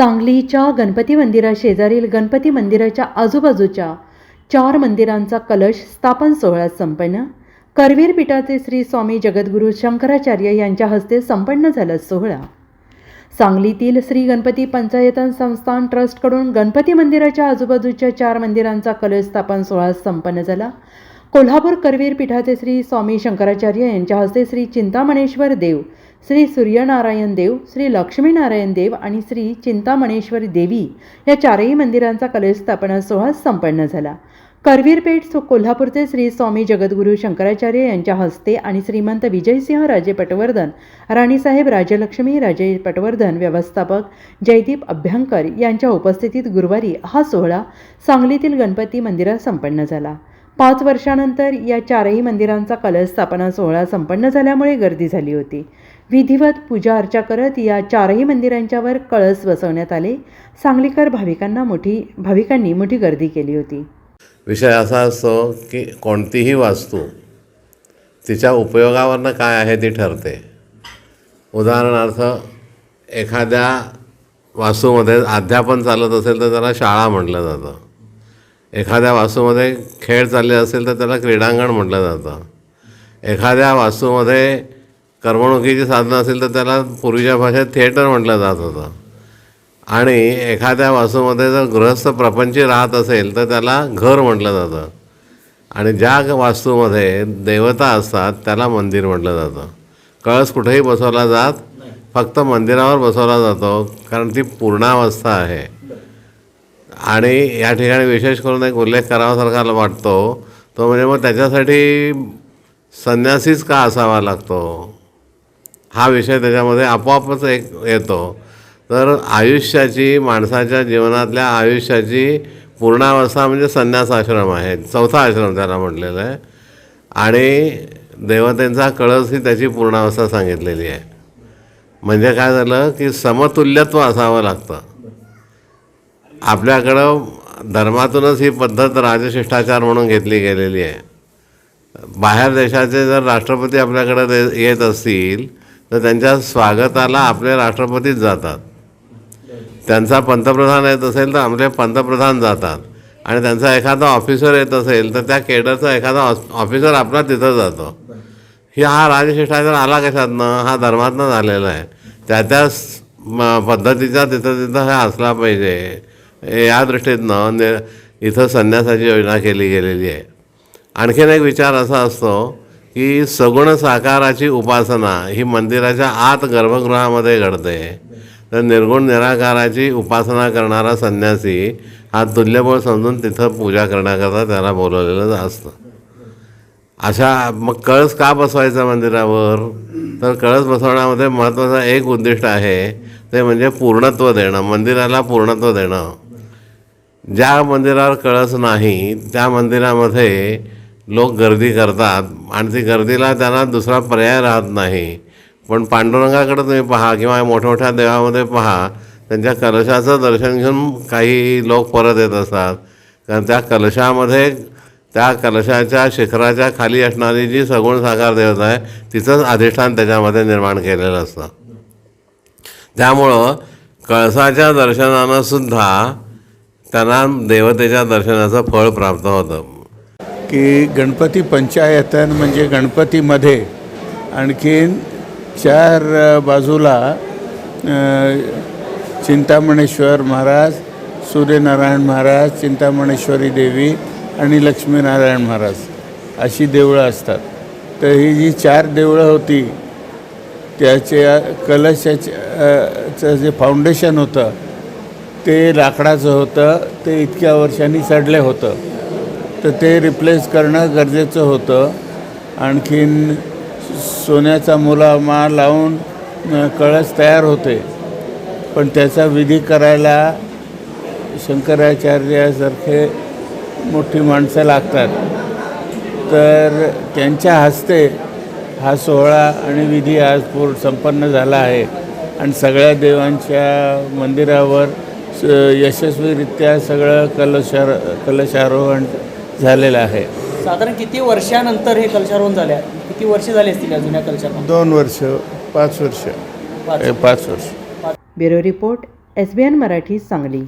सांगलीच्या गणपती मंदिराशेजारील गणपती मंदिराच्या आजूबाजूच्या चार मंदिरांचा कलश स्थापन सोहळा संपन्न. करवीर पीठाचे श्री स्वामी जगद्गुरू शंकराचार्य यांच्या हस्ते संपन्न झाला सोहळा. सांगलीतील श्री गणपती पंचायतन संस्थान ट्रस्टकडून गणपती मंदिराच्या आजूबाजूच्या चार मंदिरांचा कलश स्थापन सोहळा संपन्न झाला. कोल्हापूर करवीर पीठाचे श्री स्वामी शंकराचार्य यांच्या हस्ते श्री चिंतामणेश्वर देव श्री सूर्यनारायण देव श्री लक्ष्मीनारायण देव आणि श्री चिंतामणेश्वरी देवी या चारही मंदिरांचा कलश स्थापना सोहळा संपन्न झाला. करवीरपेठ सो कोल्हापूरचे श्री स्वामी जगद्गुरू शंकराचार्य यांच्या हस्ते आणि श्रीमंत विजयसिंह राजे पटवर्धन राणीसाहेब राजलक्ष्मी राजे पटवर्धन व्यवस्थापक जयदीप अभ्यंकर यांच्या उपस्थितीत गुरुवारी हा सोहळा सांगलीतील गणपती मंदिरात संपन्न झाला. पाच वर्षानंतर या चारही मंदिरांचा कलश स्थापना सोहळा संपन्न झाल्यामुळे गर्दी झाली होती. विधिवत पूजा अर्चा करत या चारही मंदिरांच्यावर कळस बसवण्यात आले. सांगलीकर भाविकांना मोठी भाविकांनी मोठी गर्दी केली होती. विषय असा असतो की कोणतीही वास्तू तिच्या उपयोगावरनं काय आहे ती ठरते. उदाहरणार्थ एखाद्या वास्तूमध्ये अध्यापन चालत असेल तर त्याला शाळा म्हटलं जातं. एखाद्या वास्तूमध्ये खेळ चालले असेल तर त्याला क्रीडांगण म्हटलं जातं. एखाद्या वास्तूमध्ये करमणुकीची साधनं असेल तर त्याला पूर्वीच्या भाषेत थिएटर म्हटलं जात होतं. आणि एखाद्या वास्तूमध्ये जर गृहस्थ प्रपंची राहत असेल तर त्याला घर म्हटलं जातं. आणि ज्या वास्तूमध्ये देवता असतात त्याला मंदिर म्हटलं जातं. कळस कुठेही बसवला जात फक्त मंदिरावर बसवला जातो कारण ती पूर्णावस्था आहे. आणि या ठिकाणी विशेष करून एक उल्लेख करावासारखा वाटतो. तो म्हणजे मग त्याच्यासाठी संन्यासीच का असावा लागतो? हा विषय त्याच्यामध्ये आपोआपच एक येतो. तर आयुष्याची माणसाच्या जीवनातल्या आयुष्याची पूर्णावस्था म्हणजे संन्यास आश्रम आहे. चौथा आश्रम त्याला म्हटलेला आहे. आणि देवतेंचा कळस ही त्याची पूर्णावस्था सांगितलेली आहे. म्हणजे काय झालं की समतुल्यत्व असावं लागतं. आपल्याकडं धर्मातूनच ही पद्धत राजशिष्टाचार म्हणून घेतली गेलेली आहे. बाहेर देशाचे जर राष्ट्रपती आपल्याकडे येत असतील तर त्यांच्या स्वागताला आपले राष्ट्रपतीच जातात. त्यांचा पंतप्रधान येत असेल तर आपले पंतप्रधान जातात. आणि त्यांचा एखादा ऑफिसर येत असेल तर त्या केडरचा एखादा ऑफिसर आपला तिथं जातो. ही हा राजशिष्टाचार आला कशातनं? हा धर्मातनं झालेला आहे. त्या त्या पद्धतीचा तिथं तिथं हे असला पाहिजे. या दृष्टीतनं ने म्हणजे इथं संन्यासाची योजना केली गेलेली आहे. आणखीन एक विचार असा असतो की सगुण साकाराची उपासना ही मंदिराच्या आत गर्भगृहामध्ये घडते. तर निर्गुण निराकाराची उपासना करणारा संन्यासी हा तुल्यबळ समजून तिथं पूजा करण्याकरता त्याला बोलवलेलं असतं. अशा मग कळस का बसवायचा मंदिरावर? तर कळस बसवण्यामध्ये महत्त्वाचा एक उद्दिष्ट आहे ते म्हणजे पूर्णत्व देणं मंदिराला पूर्णत्व देणं. ज्या मंदिरावर कळस नाही त्या मंदिरामध्ये लोक गर्दी करतात आणि ती गर्दीला त्यांना दुसरा पर्याय राहत नाही. पण पांडुरंगाकडे तुम्ही पहा किंवा मोठमोठ्या देवामध्ये पहा त्यांच्या कलशाचं दर्शन घेऊन काही लोक परत येत असतात. कारण त्या कलशामध्ये त्या कलशाच्या शिखराच्या खाली असणारी जी सगुण साकार देवता आहे तिचंच अधिष्ठान त्याच्यामध्ये निर्माण केलेलं असतं. त्यामुळं कळसाच्या दर्शनानं सुद्धा त्यांना देवतेच्या दर्शनाचं फळ प्राप्त होतं. की गणपती पंचायतन म्हणजे गणपतीमध्ये आणखीन चार बाजूला चिंतामणेश्वर महाराज सूर्यनारायण महाराज चिंतामणेश्वरी देवी आणि लक्ष्मीनारायण महाराज अशी देवळं असतात. तर ही जी चार देवळं होती त्याच्या कलशाच्या जे फाउंडेशन होतं ते लाकडाचं होतं ते इतक्या वर्षांनी सडले होतं. तर ते रिप्लेस करणं गरजेचं होतं. आणखीन सोन्याचा मुलामा लावून कळस तयार होते. पण त्याचा विधी करायला शंकराचार्यासारखे मोठी माणसं लागतात. तर त्यांच्या हस्ते हा सोहळा आणि विधी आज पूर्ण संपन्न झाला आहे. आणि सगळ्या देवांच्या मंदिरावर यशस्वीरित्या सगळं कलशार कलशारोहण झालेलं आहे साधारण किती वर्षानंतर हे कलशारोहण झाले आहे? किती वर्ष झाली असतील या जुन्या कलशाला दोन वर्ष पाच वर्ष पाच. ए, पाच वर्ष bureau report S B N Marathi Sangli